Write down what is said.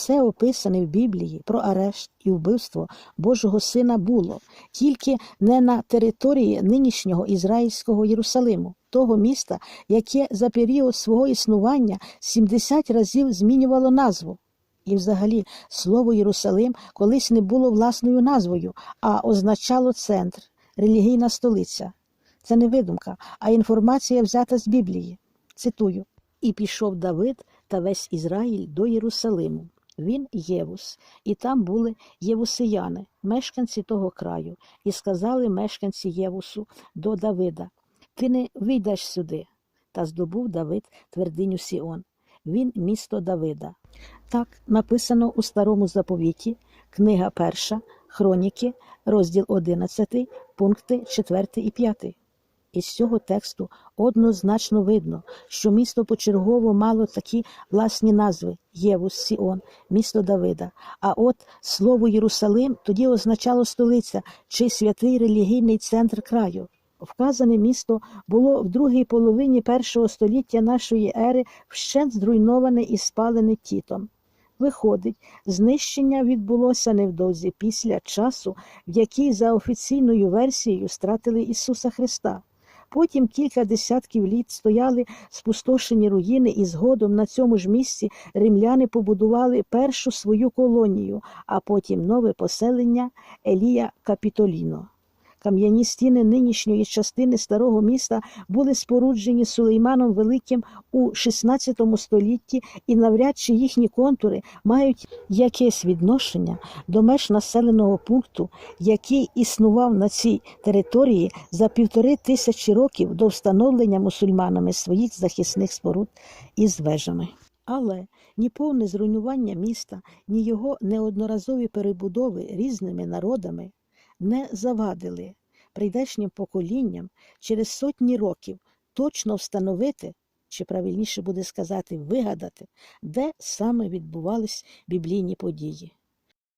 Все описане в Біблії про арешт і вбивство Божого Сина було, тільки не на території нинішнього ізраїльського Єрусалиму, того міста, яке за період свого існування 70 разів змінювало назву. І взагалі слово Єрусалим колись не було власною назвою, а означало центр, релігійна столиця. Це не видумка, а інформація взята з Біблії. Цитую: І пішов Давид та весь Ізраїль до Єрусалиму. Він Євус, і там були євусияни, мешканці того краю, і сказали мешканці Євусу до Давида: Ти не вийдеш сюди. Та здобув Давид твердиню Сіон. Він місто Давида. Так написано у старому заповіті, книга перша, хроніки, розділ 11, пункти 4 і 5. Із цього тексту однозначно видно, що місто почергово мало такі власні назви Євус, Сіон, місто Давида. А от слово Єрусалим тоді означало столиця чи святий релігійний центр краю. Вказане місто було в другій половині першого століття нашої ери вщент зруйноване і спалене тітом. Виходить, знищення відбулося невдовзі після часу, в який за офіційною версією стратили Ісуса Христа. Потім кілька десятків літ стояли спустошені руїни, і згодом на цьому ж місці римляни побудували першу свою колонію, а потім нове поселення Елія Капітоліно. Кам'яні стіни нинішньої частини старого міста були споруджені Сулейманом Великим у XVI столітті, і навряд чи їхні контури мають якесь відношення до меж населеного пункту, який існував на цій території за півтори тисячі років до встановлення мусульманами своїх захисних споруд із вежами. Але ні повне зруйнування міста, ні його неодноразові перебудови різними народами не завадили прийдешнім поколінням через сотні років точно встановити, чи правильніше буде сказати, вигадати, де саме відбувались біблійні події.